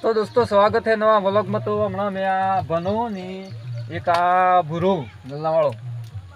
તો દોસ્તો સ્વાગત છે નવા વ્લોગમાં. તો હમણાં મેં આ ભનો ને એક આ ભૂરો ગલ્લાવાળો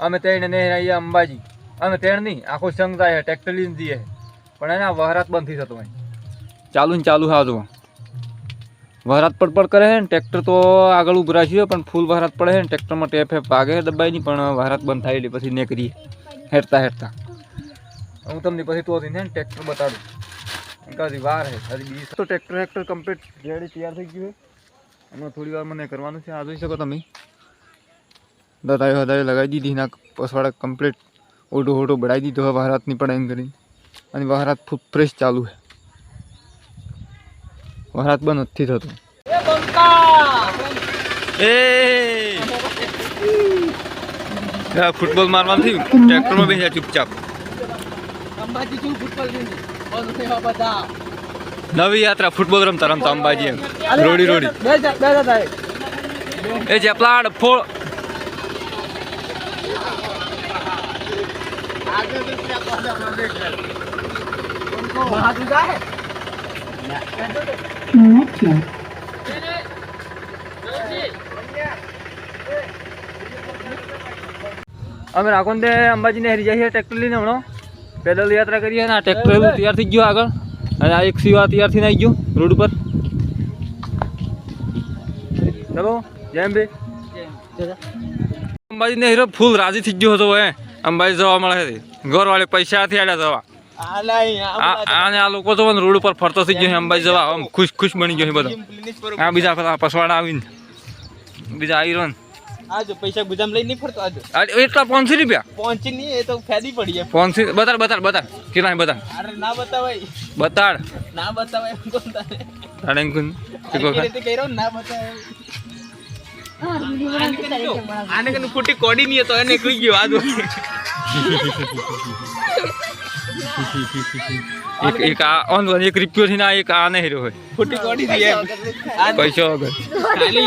અમે તેણ ને અહીંયા અંબાજી. અમે તેણ નહીં આખો સંઘ થાય ટ્રેક્ટર લઈને જઈએ. પણ એના વહરાત બંધ થઈ થતું અહીં ચાલુ ને ચાલુ હા તો વહરાત પડપડ પડ કરે છે ને ટ્રેક્ટર તો આગળ ઉભરા છે પણ ફૂલ વહરાત પડે છે ને ટ્રેક્ટરમાં ટેપ હેપ વાગે દબાઈ નહીં પણ વહરાત બંધ થાય એટલે પછી નીકળીએ. હેરતા હેરતા હું તમને પછી તો ને ટ્રેક્ટર બતાડું. હજી વાર હે હજી બીજી તો ટ્રેક્ટર ટ્રેક્ટર કમ્પ્લીટ રેડી તૈયાર થઈ ગયું છે એમાં થોડી વાર મને કરવાનું છે. આ જોઈ શકો તમે. દાદાએ હદાયો લગાવી દીધી ના પસવાડા કમ્પ્લીટ ઓઢો ઓઢો બળાવી દીધો હવે વહારાતની પણ એમ કરીને. અને વહારાત ફૂટ ફ્રેશ ચાલુ છે વહારાત બંધ નથી થતું. એ આ ફૂટબોલ મારવાનું થયું ટ્રેક્ટરમાં બેસ્યા ચૂપચાપ. અંબાજી ફૂટબોલ નવી યાત્રા ફૂટબોલ રમતા રમતા અંબાજી રોડી રોડી. એ જે પ્લાડ ફોળ અમે રાખોંદે અંબાજીને હેરી જઈએ ટ્રેક્ટર લઈને હમણાં. પેદલ યાત્રા કરીએ ને આ ટ્રેક્ટર તૈયાર થઈ ગયો આગળ. અને આ એક સીવા તૈયાર થઈને આવી ગયો રોડ ઉપર. ચલો જેમ બે અંબાજીને હીરો ફૂલ રાજી થઈ ગયો હતો એ અંબાજી જવા મળે છે. ઘર પૈસા થી આડ્યા જવા. આને આ લોકો તો રોડ ઉપર ફરતો થઈ ગયો અંબાજી જવા. આમ ખુશ ખુશ બની ગયો છે બધો. આ બીજા પેલા પસવાડા આવીને. બીજા આવી આ જો પૈસા ગુજામ લઈ નહીં ફરતો આજો. આ એટલા પાંચસો રૂપિયા? પહોંચી નહીં એ તો ફેદી પડી પાંચસો બતાડ બતાડ બતાડ. કેટલા બતાડ? અરે ના બતાવાય. બતાડ. ના બતાવાય એમ તો તારે. તારે. એક રીતે કર્યો ના બતાવાય. આને કનું ખોટી કોડી નહીં તો એને કહી ગયો આજો એક એક આ ઓન એક રૂપિયો થી ના એક આને હેરો હોય. ખોટી કોડી દી આ પૈસા વગર. ખાલી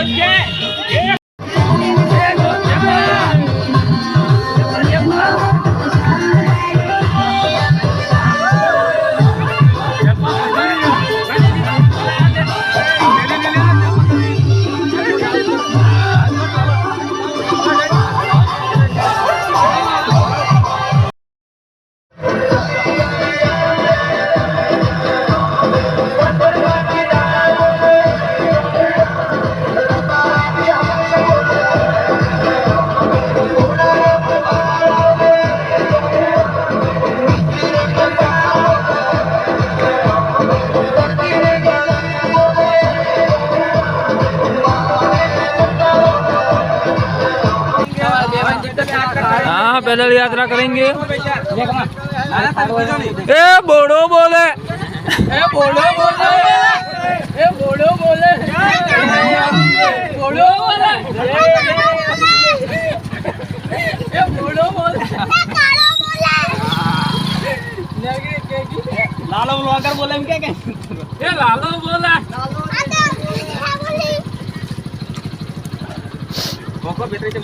તો कहाँ पैदल यात्रा करेंगे ए बोड़ो बोले ए बोड़ो बोले ए बोड़ो बोले बोड़ो बोले ए बोड़ो बोले लालो बुलाकर बोले क्या क्या ए लालो बोला लालो बोले बेटरी